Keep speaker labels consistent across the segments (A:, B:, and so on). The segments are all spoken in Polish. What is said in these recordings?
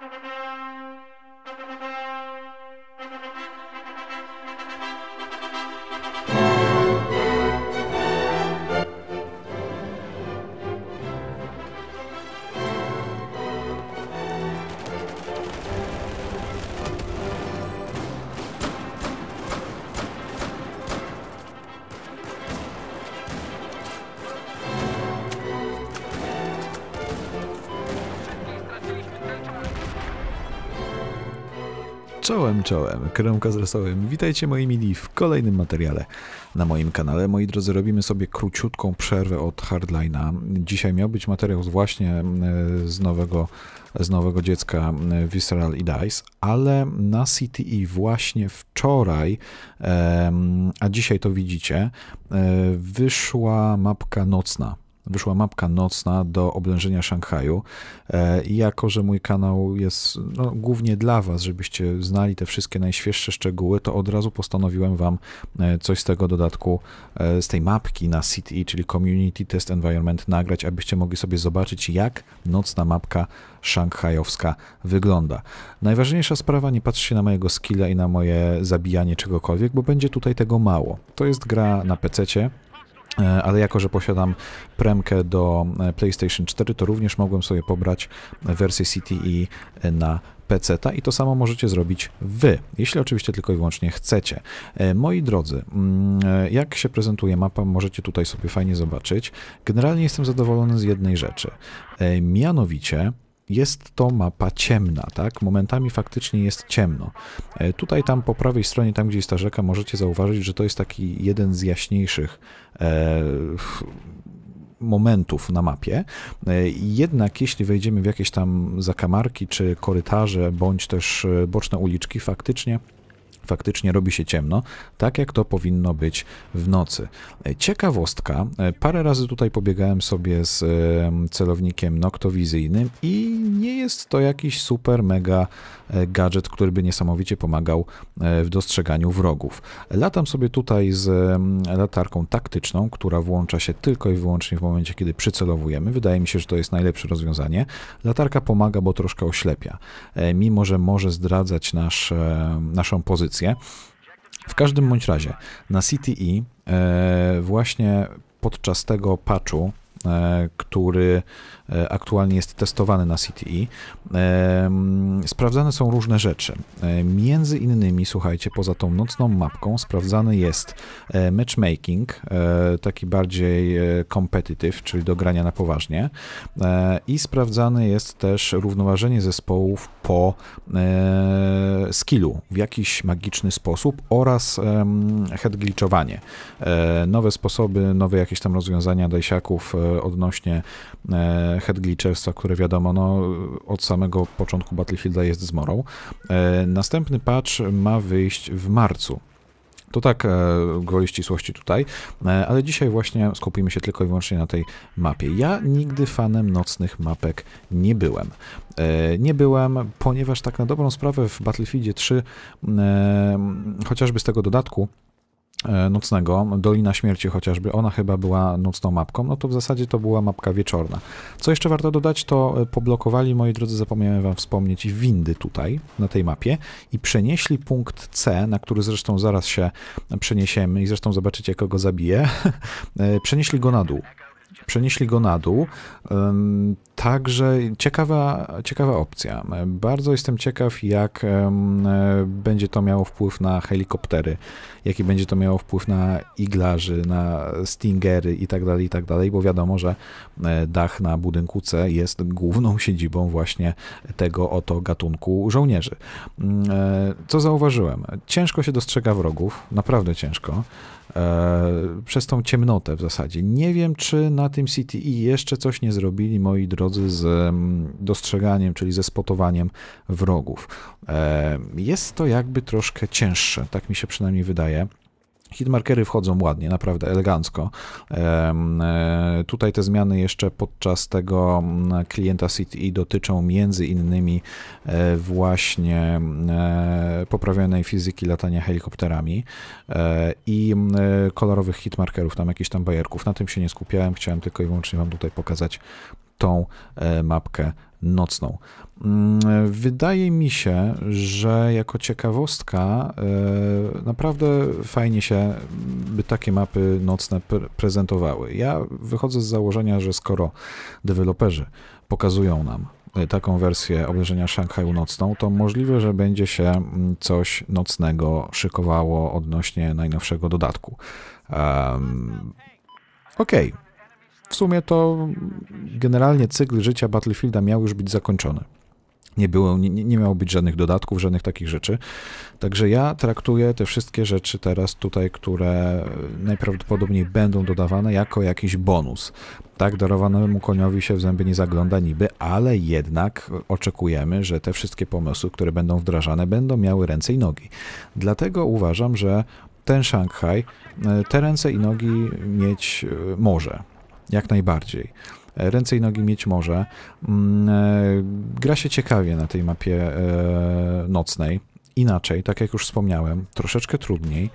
A: thank you. Czołem, czołem, kremka z rosołem. Witajcie moi mili w kolejnym materiale na moim kanale. Moi drodzy, robimy sobie króciutką przerwę od Hardline'a. Dzisiaj miał być materiał właśnie e, z nowego, z nowego dziecka e, Visceral i Dice, ale na CTE właśnie wczoraj, a dzisiaj to widzicie, e, wyszła mapka nocna wyszła mapka nocna do oblężenia Szanghaju. E, I jako, że mój kanał jest no, głównie dla Was, żebyście znali te wszystkie najświeższe szczegóły, to od razu postanowiłem Wam e, coś z tego dodatku, e, z tej mapki na CTE, czyli Community Test Environment, nagrać, abyście mogli sobie zobaczyć, jak nocna mapka szanghajowska wygląda. Najważniejsza sprawa, nie patrzcie na mojego skilla i na moje zabijanie czegokolwiek, bo będzie tutaj tego mało. To jest gra na E, ale jako, że posiadam premkę do e, PlayStation 4, to również mogłem sobie pobrać wersję CTE na PC i to samo możecie zrobić Wy, jeśli oczywiście tylko i wyłącznie chcecie. E, moi drodzy, mm, jak się prezentuje mapa, możecie tutaj sobie fajnie zobaczyć. Generalnie jestem zadowolony z jednej rzeczy, mianowicie jest to mapa ciemna, tak? Momentami faktycznie jest ciemno. E, tutaj, tam po prawej stronie, tam gdzie jest ta rzeka, możecie zauważyć, że to jest taki jeden z jaśniejszych e, momentów na mapie. E, jednak jeśli wejdziemy w jakieś tam zakamarki, czy korytarze, bądź też e, boczne uliczki, faktycznie faktycznie robi się ciemno, tak jak to powinno być w nocy. Ciekawostka, parę razy tutaj pobiegałem sobie z celownikiem noktowizyjnym i nie jest to jakiś super mega e, gadżet, który by niesamowicie pomagał e, w dostrzeganiu wrogów. Latam sobie tutaj z latarką taktyczną, która włącza się tylko i wyłącznie w momencie, kiedy przycelowujemy. Wydaje mi się, że to jest najlepsze rozwiązanie. Latarka pomaga, bo troszkę oślepia, e, mimo że może zdradzać nasz, naszą pozycję w każdym bądź razie na CTE e, właśnie podczas tego patchu E, który aktualnie jest testowany na CTE, e, sprawdzane są różne rzeczy. Między innymi, słuchajcie, poza tą nocną mapką sprawdzany jest matchmaking, taki bardziej competitive, czyli do grania na poważnie i sprawdzane jest też równoważenie zespołów po skillu w jakiś magiczny sposób oraz head glitchowanie. Nowe sposoby, nowe jakieś tam rozwiązania dajsiaków odnośnie e, head glitcherstwa, które wiadomo, no, od samego początku Battlefielda jest zmorą. E, następny patch ma wyjść w marcu. To tak e, gwoli ścisłości tutaj, ale dzisiaj właśnie skupimy się tylko i wyłącznie na tej mapie. Ja nigdy fanem nocnych mapek nie byłem. Nie byłem, ponieważ tak na dobrą sprawę w Battlefieldzie 3, chociażby z tego dodatku, E, nocnego, Dolina Śmierci chociażby, ona chyba była nocną mapką, no to w zasadzie to była mapka wieczorna. Co jeszcze warto dodać, to e, poblokowali, moi drodzy, zapomniałem wam wspomnieć, windy tutaj, na tej mapie i przenieśli punkt C, na który zresztą zaraz się przeniesiemy i zresztą zobaczycie, kogo zabiję, e, przenieśli go na dół przenieśli go na dół. Także ciekawa, ciekawa opcja. Bardzo jestem ciekaw, jak będzie to miało wpływ na helikoptery, jaki będzie to miało wpływ na iglarzy, na stingery itd., tak itd., tak bo wiadomo, że e, dach na budynku C jest główną siedzibą właśnie tego oto gatunku żołnierzy. Mm, e, co zauważyłem? Ciężko się dostrzega wrogów, naprawdę ciężko. E, przez tą ciemnotę w zasadzie. Nie wiem, czy na tym CTE jeszcze coś nie zrobili, moi drodzy, z mm, dostrzeganiem, czyli ze spotowaniem wrogów. E, jest to jakby troszkę cięższe, tak mi się przynajmniej wydaje. Hitmarkery wchodzą ładnie, naprawdę elegancko. E, tutaj te zmiany jeszcze podczas tego mm, klienta CTE dotyczą między innymi e, właśnie e, poprawionej fizyki latania helikopterami i kolorowych hitmarkerów, tam jakichś tam bajerków. Na tym się nie skupiałem, chciałem tylko i wyłącznie Wam tutaj pokazać tą mapkę nocną. Mm, wydaje mi się, że jako ciekawostka e, naprawdę fajnie się by takie mapy nocne prezentowały. Ja wychodzę z założenia, że skoro deweloperzy pokazują nam e, taką wersję obejrzenia Szanghaju nocną, to możliwe, że będzie się mm, coś nocnego szykowało odnośnie najnowszego dodatku. Um, Okej. Okay. W sumie to generalnie cykl życia Battlefielda miał już być zakończony. Nie, było, nie, nie miało być żadnych dodatków, żadnych takich rzeczy. Także ja traktuję te wszystkie rzeczy teraz tutaj, które najprawdopodobniej będą dodawane jako jakiś bonus. Tak, darowanemu koniowi się w zęby nie zagląda niby, ale jednak oczekujemy, że te wszystkie pomysły, które będą wdrażane, będą miały ręce i nogi. Dlatego uważam, że ten Szanghaj e, te ręce i nogi mieć e, może. Jak najbardziej ręce i nogi mieć może. Mm, e, gra się ciekawie na tej mapie nocnej. Inaczej, tak jak już wspomniałem, troszeczkę trudniej.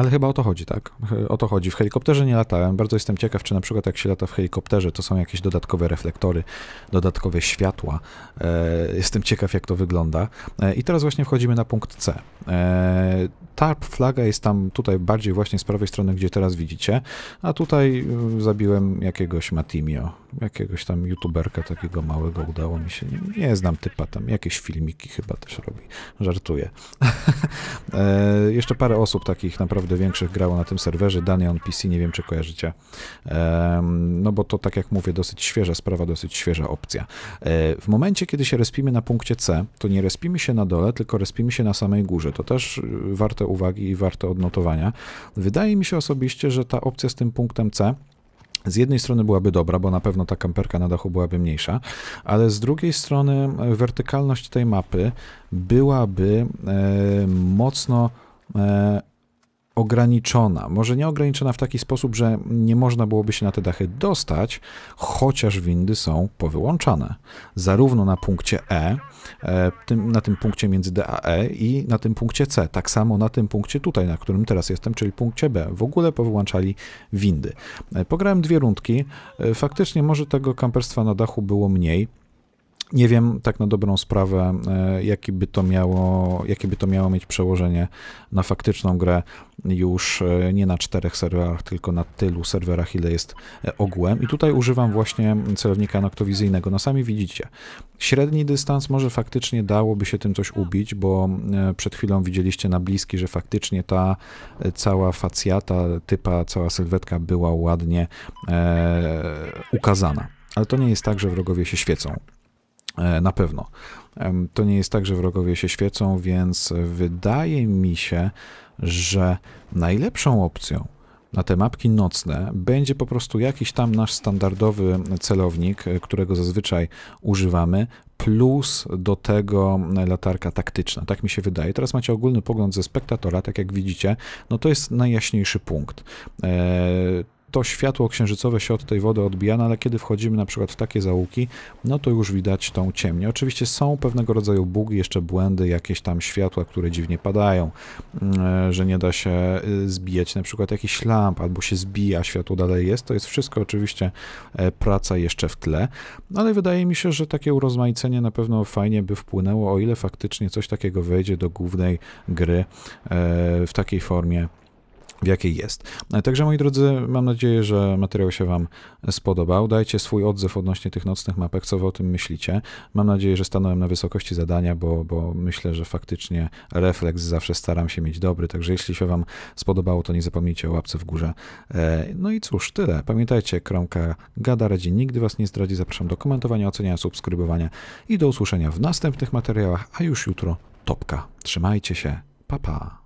A: Mm, ale chyba o to chodzi, tak? O to chodzi. W helikopterze nie latałem. Bardzo jestem ciekaw, czy na przykład jak się lata w helikopterze, to są jakieś dodatkowe reflektory, dodatkowe światła. E, jestem ciekaw, jak to wygląda. E, I teraz właśnie wchodzimy na punkt C. E, tarp flaga jest tam tutaj bardziej właśnie z prawej strony, gdzie teraz widzicie, a tutaj y, zabiłem jakiegoś Matimio, jakiegoś tam youtuberka takiego małego udało mi się, nie, znam typa tam, jakieś filmiki chyba też robi, żartuję. jeszcze parę osób takich naprawdę większych grało na tym serwerze, Danion PC, nie wiem czy kojarzycie, no bo to tak jak mówię, dosyć świeża sprawa, dosyć świeża opcja. E, w momencie, kiedy się respimy na punkcie C, to nie respimy się na dole, tylko respimy się na samej górze, to też y, warte uwagi i warte odnotowania. Wydaje mi się osobiście, że ta opcja z tym punktem C z jednej strony byłaby dobra, bo na pewno ta kamperka na dachu byłaby mniejsza, ale z drugiej strony e, wertykalność tej mapy byłaby e, mocno e, ograniczona. Może nie ograniczona w taki sposób, że nie można byłoby się na te dachy dostać, chociaż windy są powyłączane. Zarówno na punkcie E, e na tym punkcie między D a E i na tym punkcie C. Tak samo na tym punkcie tutaj, na którym teraz jestem, czyli punkcie B. W ogóle powyłączali windy. E, pograłem dwie rundki. E, faktycznie może tego kamperstwa na dachu było mniej. Nie wiem tak na dobrą sprawę, e, jakie by to miało, jakie by to miało mieć przełożenie na faktyczną grę już e, nie na czterech serwerach, tylko na tylu serwerach, ile jest e, ogółem. I tutaj używam właśnie celownika noktowizyjnego. No sami widzicie, średni dystans może faktycznie dałoby się tym coś ubić, bo przed chwilą widzieliście na bliski, że faktycznie ta cała facjata, typa, cała sylwetka była ładnie e, ukazana. Ale to nie jest tak, że wrogowie się świecą. E, na pewno. To nie jest tak, że wrogowie się świecą, więc wydaje mi się, że najlepszą opcją na te mapki nocne będzie po prostu jakiś tam nasz standardowy celownik, którego zazwyczaj używamy, plus do tego latarka taktyczna. Tak mi się wydaje. Teraz macie ogólny pogląd ze spektatora, tak jak widzicie, no to jest najjaśniejszy punkt. Eee, to światło księżycowe się od tej wody odbija, no ale kiedy wchodzimy na przykład w takie załuki, no to już widać tą ciemnię. Oczywiście są pewnego rodzaju bugi, jeszcze błędy, jakieś tam światła, które dziwnie padają, mm, e, że nie da się y, zbijać na przykład jakiś lamp, albo się zbija, światło dalej jest. To jest wszystko oczywiście e, praca jeszcze w tle, ale wydaje mi się, że takie urozmaicenie na pewno fajnie by wpłynęło, o ile faktycznie coś takiego wejdzie do głównej gry e, w takiej formie, w jakiej jest. Także moi drodzy, mam nadzieję, że materiał się Wam spodobał. Dajcie swój odzew odnośnie tych nocnych mapek, co Wy o tym myślicie. Mam nadzieję, że stanąłem na wysokości zadania, bo, bo myślę, że faktycznie refleks zawsze staram się mieć dobry, także jeśli się Wam spodobało, to nie zapomnijcie o łapce w górze. E, no i cóż, tyle. Pamiętajcie, kromka Gada radzi nigdy Was nie zdradzi. Zapraszam do komentowania, oceniania, subskrybowania i do usłyszenia w następnych materiałach, a już jutro topka. Trzymajcie się. Pa, pa.